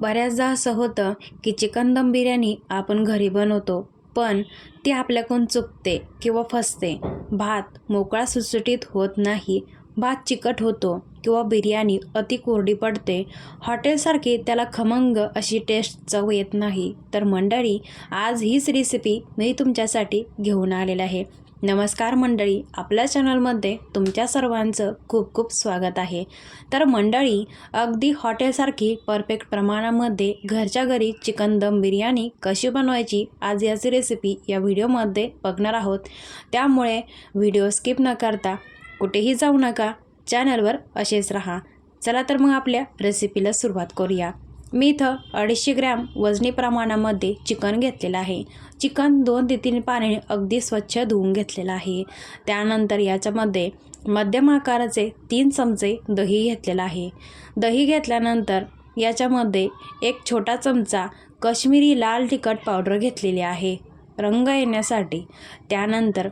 बऱ्याचदा असं होतं की चिकन दम बिर्याणी आपण घरी बनवतो पण ती आपल्याकडून चुकते किंवा फसते. भात मोकळा सुटसुटीत होत नाही भात चिकट होतो किंवा बिर्याणी अति कोरडी पडते. हॉटेलसारखी त्याला खमंग अशी टेस्ट चव येत नाही. तर मंडळी आज हीच रेसिपी मी तुमच्यासाठी घेऊन आलेलं आहे. नमस्कार मंडळी आपल्या चॅनलमध्ये तुमच्या सर्वांचं खूप खूप स्वागत आहे. तर मंडळी अगदी हॉटेलसारखी परफेक्ट प्रमाणामध्ये घरच्या घरी चिकन दम बिर्याणी कशी बनवायची आज याची रेसिपी या व्हिडिओमध्ये बघणार आहोत. त्यामुळे व्हिडिओ स्किप न करता कुठेही जाऊ नका चॅनलवर असेच राहा. चला तर मग आपल्या रेसिपीला सुरुवात करूया. मी इथं अडीचशे ग्रॅम वजनी प्रमाणामध्ये चिकन घेतलेलं आहे. चिकन दोन ते तीन पाणी अगदी स्वच्छ धुवून घेतलेलं आहे. त्यानंतर याच्यामध्ये मध्यम आकाराचे तीन चमचे दही घेतलेलं आहे. दही घेतल्यानंतर याच्यामध्ये एक छोटा चमचा कश्मीरी लाल तिखट पावडर घेतलेली आहे. रंग येण्यासाठी. त्यानंतर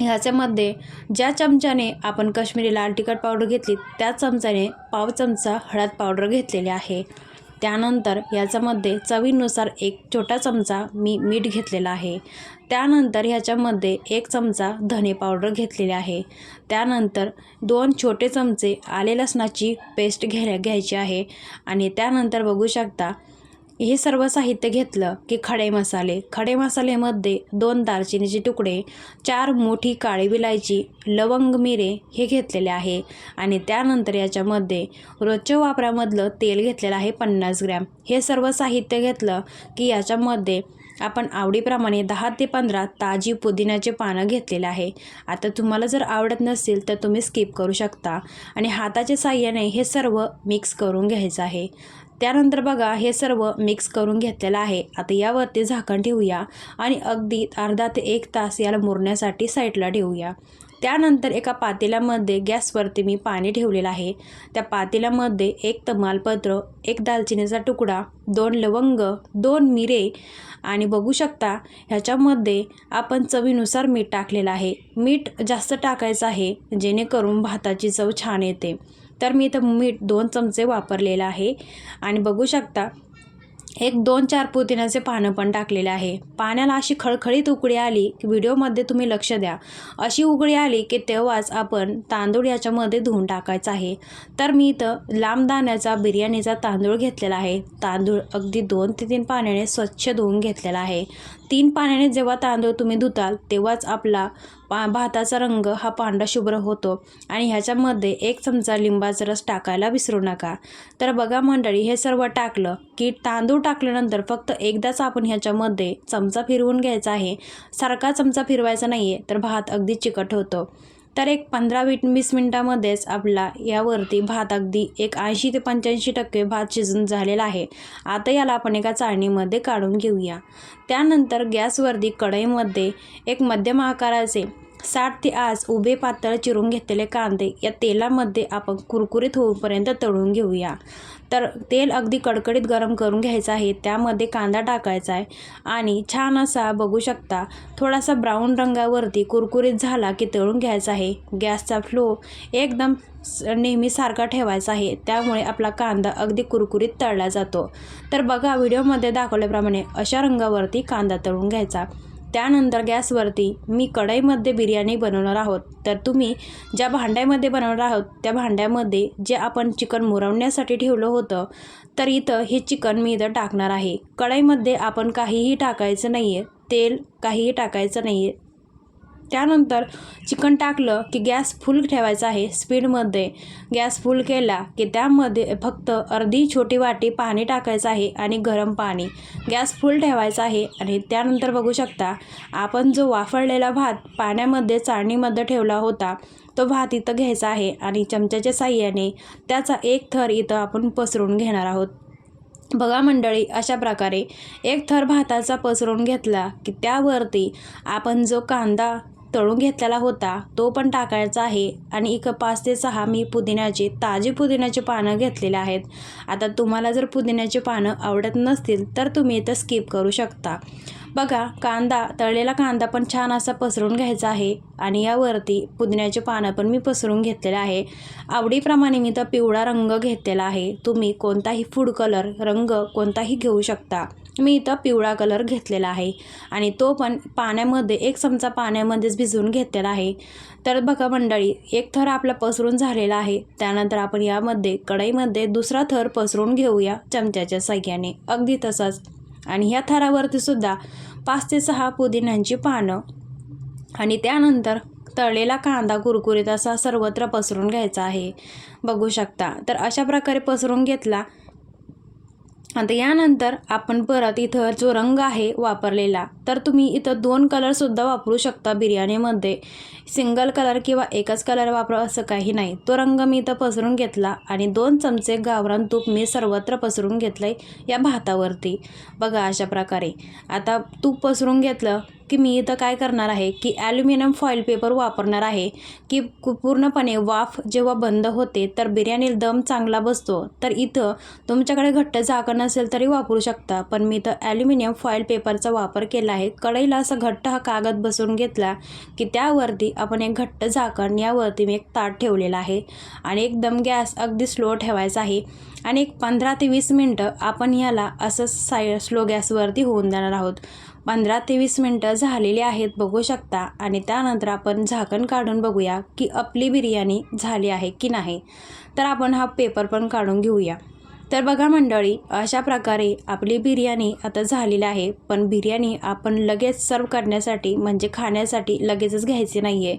ह्याच्यामध्ये ज्या चमच्याने आपण कश्मीरी लाल तिखट पावडर घेतली त्या चमच्याने पाव चमचा हळद पावडर घेतलेली आहे. त्यानंतर याच्यामध्ये चवीनुसार एक छोटा चमचा मी मीठ घेतलेला आहे. त्यानंतर ह्याच्यामध्ये एक चमचा धने पावडर घेतलेली आहे. त्यानंतर दोन छोटे चमचे आले लसणाची पेस्ट घ्या घ्यायची आहे. आणि त्यानंतर बघू शकता हे सर्व साहित्य घेतलं की खडे मसाले. खडे मसालेमध्ये दोन दालचिनीचे तुकडे चार मोठी काळी विलायची लवंग मिरे हे घेतलेले आहे आणि त्यानंतर याच्यामध्ये रोजच्या वापरामधलं तेल घेतलेलं आहे पन्नास ग्रॅम. हे सर्व साहित्य घेतलं की याच्यामध्ये आपण आवडीप्रमाणे दहा ते पंधरा ताजी पुदिन्याचे पानं घेतलेले आहे. आता तुम्हाला जर आवडत नसेल तर तुम्ही स्किप करू शकता आणि हाताच्या साह्याने हे सर्व मिक्स करून घ्यायचं आहे. त्यानंतर बघा हे सर्व मिक्स करून घेतलेलं आहे. आता यावरती झाकण ठेवूया आणि अगदी अर्धा ते एक तास याला मुरण्यासाठी साईडला ठेवूया. त्यानंतर एका पातेल्यामध्ये गॅसवरती मी पाणी ठेवलेलं आहे. त्या पातेल्यामध्ये एक तमालपत्र एक दालचिनीचा तुकडा दोन लवंग दोन मिरे आणि बघू शकता ह्याच्यामध्ये आपण चवीनुसार मीठ टाकलेलं आहे. मीठ जास्त टाकायचं आहे जेणेकरून भाताची चव छान येते. तर मी इथं मीठ दोन चमचे वापरलेलं आहे. आणि बघू शकता एक दोन चार पुदिन्याचे पानं पण टाकलेले आहे. पाण्याला अशी खळखळीत उकळी आली की व्हिडिओमध्ये तुम्ही लक्ष द्या. अशी उकळी आली की तेव्हाच आपण तांदूळ याच्यामध्ये धुवून टाकायचा आहे. तर मी इथं लांब दाण्याचा बिर्याणीचा तांदूळ घेतलेला आहे. तांदूळ अगदी दोन ते तीन पाण्याने स्वच्छ धुवून घेतलेला आहे. तीन पाण्याने जेव्हा तांदूळ तुम्ही धुताल तेव्हाच आपला पा भाताचा रंग हा पांढरा शुभ्र होतो. आणि ह्याच्यामध्ये एक चमचा लिंबाचा रस टाकायला विसरू नका. तर बघा मंडळी हे सर्व टाकलं की तांदूळ टाकल्यानंतर फक्त एकदाच आपण ह्याच्यामध्ये चमचा फिरवून घ्यायचा आहे. सारखा चमचा फिरवायचा नाही आहे तर भात अगदी चिकट होतो. तर एक पंधरा वीट वीस मिनटामध्येच आपला यावरती भात अगदी एक ऐंशी ते पंच्याऐंशी टक्के भात शिजून झालेला आहे. आता याला आपण एका चाळणीमध्ये काढून घेऊया. त्यानंतर गॅसवरती कढईमध्ये एक मध्यम आकाराचे साठ ते आज उभे पातळ चिरून घेतलेले कांदे या तेलामध्ये आपण कुरकुरीत होऊपर्यंत तळून घेऊया. तर तेल अगदी कडकडीत गरम करून घ्यायचं आहे. त्यामध्ये कांदा टाकायचा आहे आणि छान असा बघू शकता थोडासा ब्राऊन रंगावरती कुरकुरीत झाला की तळून घ्यायचा आहे. गॅसचा फ्लो एकदम नेहमी सारखा ठेवायचा आहे. त्यामुळे आपला कांदा अगदी कुरकुरीत तळला जातो. तर बघा व्हिडिओमध्ये दाखवल्याप्रमाणे अशा रंगावरती कांदा तळून घ्यायचा. त्यानंतर गॅसवरती मी कढईमध्ये बिर्याणी बनवणार आहोत. तर तुम्ही ज्या भांड्यामध्ये बनवणार आहोत त्या भांड्यामध्ये जे आपण चिकन मुरवण्यासाठी ठेवलं होतं तर इथं हे चिकन मी इथं टाकणार आहे. कढईमध्ये आपण काहीही टाकायचं नाही आहे तेल काहीही टाकायचं नाही आहे त्यानंतर चिकन टाकलं की गॅस फुल ठेवायचा आहे स्पीडमध्ये. गॅस फुल केला की त्यामध्ये फक्त अर्धी छोटी वाटी पाणी टाकायचं आहे आणि गरम पाणी. गॅस फुल ठेवायचा आहे आणि त्यानंतर बघू शकता आपण जो वाफळलेला भात पाण्यामध्ये चाळणीमध्ये ठेवला होता तो भात इथं घ्यायचा आहे आणि चमच्याच्या साह्याने त्याचा एक थर इथं आपण पसरून घेणार आहोत. बघा मंडळी अशा प्रकारे एक थर भाताचा पसरून घेतला की त्यावरती आपण जो कांदा तळून घेतलेला होता. तो पण टाकायचा आहे. आणि एक पाच ते सहा मी पुदिन्याचे ताजे पुदिन्याचे पानं घेतलेले आहेत. आता तुम्हाला जर पुदिन्याचे पानं आवडत नसतील तर तुम्ही इथं स्किप करू शकता. बघा कांदा तळलेला कांदा पण छान असा पसरून घ्यायचा आहे. आणि यावरती पुदिन्याचे पानं पण मी पसरून घेतलेले आहे. आवडीप्रमाणे मी तर पिवळा रंग घेतलेला आहे. तुम्ही कोणताही फूड कलर रंग कोणताही घेऊ शकता. मी इथं पिवळा कलर घेतलेला आहे. आणि तो पण पाण्यामध्ये एक चमचा पाण्यामध्येच भिजवून घेतलेला आहे. तर बघा मंडळी एक थर आपला पसरून झालेला आहे. त्यानंतर आपण यामध्ये कढईमध्ये दुसरा थर पसरून घेऊया चमच्याच्या साह्याने अगदी तसंच. आणि ह्या थरावरती सुद्धा पाच ते सहा पुदिन्यांची पानं. आणि त्यानंतर तळलेला कांदा कुरकुरीत असा सर्वत्र पसरून घ्यायचा आहे. बघू शकता. तर अशा प्रकारे पसरून घेतला आता यानंतर आपण परत इथं जो रंग आहे वापरलेला तर तुम्ही इथं दोन कलरसुद्धा वापरू शकता बिर्याणीमध्ये. सिंगल कलर किंवा एकच कलर वापरा असं काही नाही. तो रंग मी इथं पसरून घेतला आणि दोन चमचे गावरान तूप मी सर्वत्र पसरून घेतलं आहे या भातावरती. बघा अशा प्रकारे. आता तूप पसरून घेतलं की मी इथं काय करणार आहे की ॲल्युमिनियम फॉईल पेपर वापरणार आहे की कु- पूर्णपणे वाफ जेव्हा बंद होते तर बिर्याणी दम चांगला बसतो. तर इथं तुमच्याकडे घट्ट झाकण नसेल तरी वापरू शकता पण मी इथं ॲल्युमिनियम फॉईल पेपरचा वापर केला आहे. कढईला असा घट्ट हा कागद बसवून घेतला की त्यावरती आपण एक घट्ट झाकण यावरती मी एक ताट ठेवलेला आहे. आणि एकदम गॅस अगदी स्लो ठेवायचा आहे. आणि एक पंधरा ते वीस मिनटं आपण याला असं साय स्लो गॅसवरती होऊन देणार आहोत. पंधरा ते वीस मिनटं झालेली आहेत बघू शकता. आणि त्यानंतर आपण झाकण काढून बघूया की आपली बिर्याणी झाली आहे की नाही. तर आपण हा पेपर पण काढून घेऊया. तर बघा मंडळी अशा प्रकारे आपली बिर्याणी आता झालेली आहे पण बिर्याणी आपण लगेच सर्व करण्यासाठी म्हणजे खाण्यासाठी लगेचच घ्यायची नाही आहे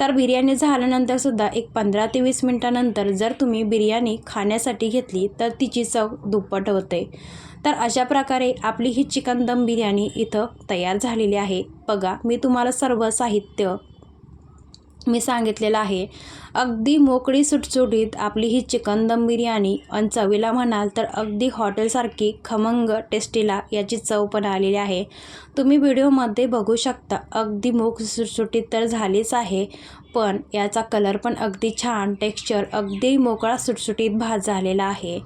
तर बिर्याणी झाल्यानंतरसुद्धा एक पंधरा ते वीस मिनटानंतर जर तुम्ही बिर्याणी खाण्यासाठी घेतली तर तिची चव दुप्पट होते. तर अशा प्रकारे आपली ही चिकन दम बिर्याणी इथं तयार झालेली आहे. बघा मी तुम्हाला सर्व साहित्य मी सांगितलेलं आहे. अगदी मोकळी सुटसुटीत आपली ही चिकन दम बिर्याणी आणि चवीला म्हणाल तर अगदी हॉटेलसारखी खमंग टेस्टीला याची चव पण आलेली आहे. तुम्ही व्हिडिओमध्ये बघू शकता अगदी मोक सुटसुटीत तर झालीच आहे पण याचा कलर पण अगदी छान टेक्स्चर अगदी मोकळा सुटसुटीत भात झालेला आहे.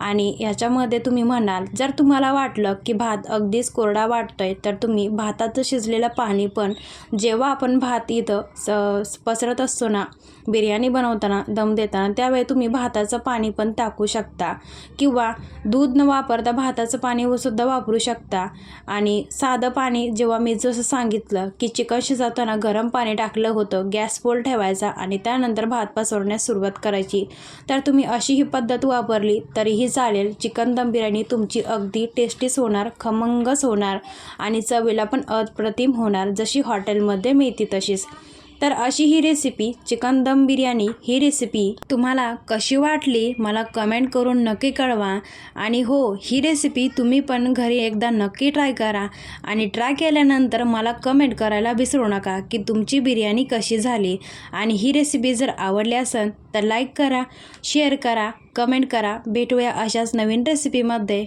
आणि याच्यामध्ये तुम्ही म्हणाल जर तुम्हाला वाटलं की भात अगदीच कोरडा वाटतोय तर तुम्ही भाताचं शिजलेलं पाणी पण जेव्हा आपण भात इथं स पसरत असतो ना बिर्याणी बनवताना दम देताना त्यावेळी तुम्ही भाताचं पाणी पण टाकू शकता. किंवा दूध न वापरता भाताचं पाणी सुद्धा वापरू शकता. आणि साधं पाणी जेव्हा मी जसं सांगितलं की चिकन शिजवताना गरम पाणी टाकलं होतं गॅस फोल ठेवायचा आणि त्यानंतर भात पसरण्यास सुरुवात करायची. तर तुम्ही अशी ही पद्धत वापरली तरीही चालेल. चिकन दम बिर्याणी तुमची अगदी टेस्टीच होणार खमंगच होणार आणि चवीला पण अप्रतिम होणार. जशी हॉटेलमध्ये मिळते तशीच. तर अशी ही रेसिपी चिकन दम बिर्याणी ही रेसिपी तुम्हाला कशी वाटली मला कमेंट करून नक्की कळवा. आणि हो ही रेसिपी तुम्ही पण घरी एकदा नक्की ट्राय करा. आणि ट्राय केल्यानंतर मला कमेंट करायला विसरू नका की तुमची बिर्याणी कशी झाली. आणि ही रेसिपी जर आवडली असेल तर लाईक करा शेअर करा कमेंट करा. भेटूया अशाच नवीन रेसिपीमध्ये